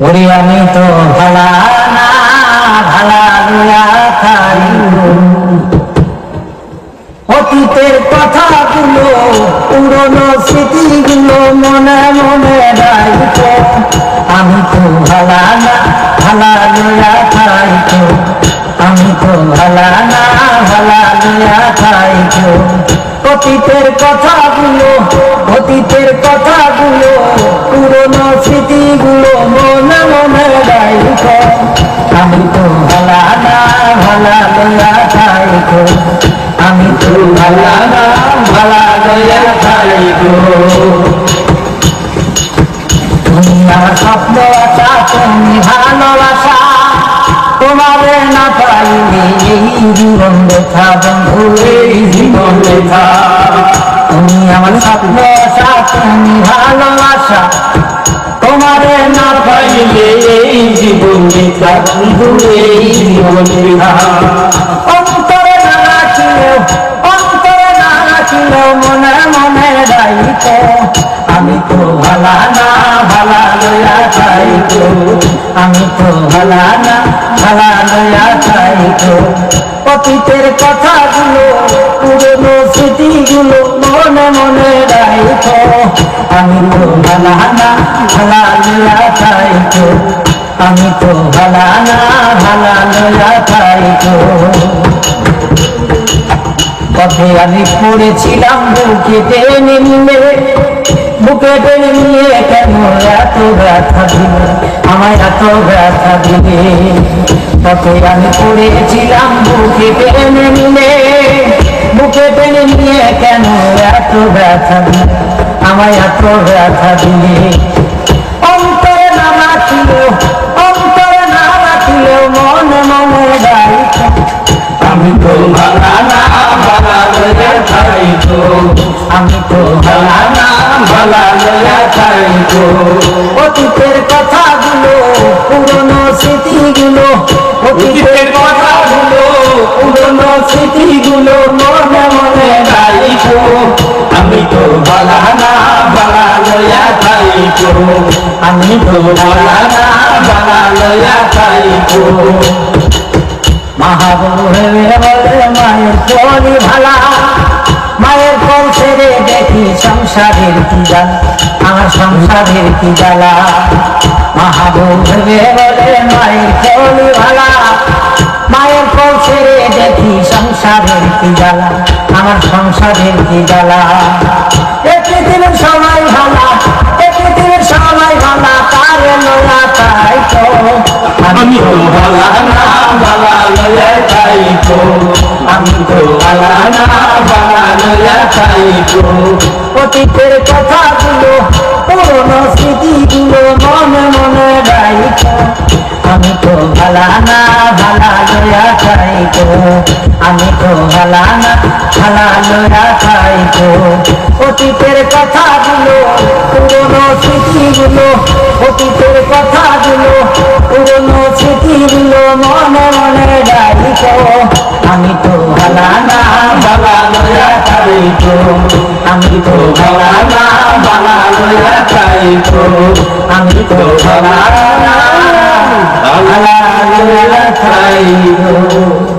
আমি তো ভালা না, ভালা খাই অতীতের কথাগুলো, পুরনো মনে মনে রাখো আমি তো ভালা না, ভালা লইয়া খাইতো আমি তো ভালা না, ভালা লইয়া খাইতো অতীতের কথাগুলো অতীতের কথাগুলো পুরনো মনে আমি তো ভালা না ভালা লইয়া খাইতো আমি তো ভালা না ভালা লইয়া খাইতো তুমি আমার স্বপ্ন আশা তুমি ভালোবাসা তোমারে না পাইলে এই জীবন দেখা বন্ধু এই জীবন দেখা তুমি আমার স্বপ্ন আশা তুমি ভালোবাসা এই জীবন আমি তো ভালা না ভালা লইয়া চাইত আমি তো ভালা না ভালা লইয়া চাইত অতীতের কথাগুলো, পুরনো স্মৃতিগুলো মনে মনে রাইত আমি তো ভালা না, ভালা লইয়া চাইত আমি তো ভালা না ভালা লইয়া চাইত পথে আমি পড়েছিলাম বুকে টেনে নিয়ে, বুকে টেনে নিয়ে কেন এত ব্যথা দিবে আমায় এত ব্যথা দিবে পথে আমি পড়েছিলাম বুকে টেনে নিয়ে, বুকে টেনে নিয়ে কেন এত ব্যথা দিবে আমায় এত ব্যথা দিবে অন্তরে না রাখিলেও তো ভালা ভালা লইয়া খাইতো আমি তো ভালা না ভালা লইয়া খাইতো অতীতের কথাগুলো পুরনো স্মৃতিগুলো অতীতের কথাগুলো পুরনো স্মৃতিগুলো মনে মনে গাইতো আমি তো ভালা না ভালা লইয়া খাইতো আমি তো ভালা না খাইতো মাহাবুবে বলে মায়ের পরি ভালা। মায়ের পর ছেড়ে দেখি সংসারের কি জ্বালা আমার সংসারের কি জ্বালা। মাহাবুবে বলে মায়ের পরি ভালা। মায়ের পর ছেড়ে দেখি সংসারের কি জ্বালা, আমার সংসারের কি জ্বালা। এ পৃথিবীর সবাই ভালা এ পৃথিবীর সবাই ভালা, তার লোলা আমি তো ভালা না ভালা লয়া চাইতো অতীতের কথাগুলো পুরনো স্মৃতিগুলো মনে মনে রাইতো আমি তো ভালা না ভালা লয়া চাইতো আমি তো ভালা না ভালা লয়া চাইতো অতীতের কথাগুলো পুরনো স্মৃতিগুলো অতীতের কথাগুলো পুরনো স্মৃতিগুলো মনে মনে রাইতো আমি তো ভালা না ভালা লয়া চাইতো আমি তো ভালা না ভালা লয়া চাইতো আমি তো ভালা না লয়া চাইতো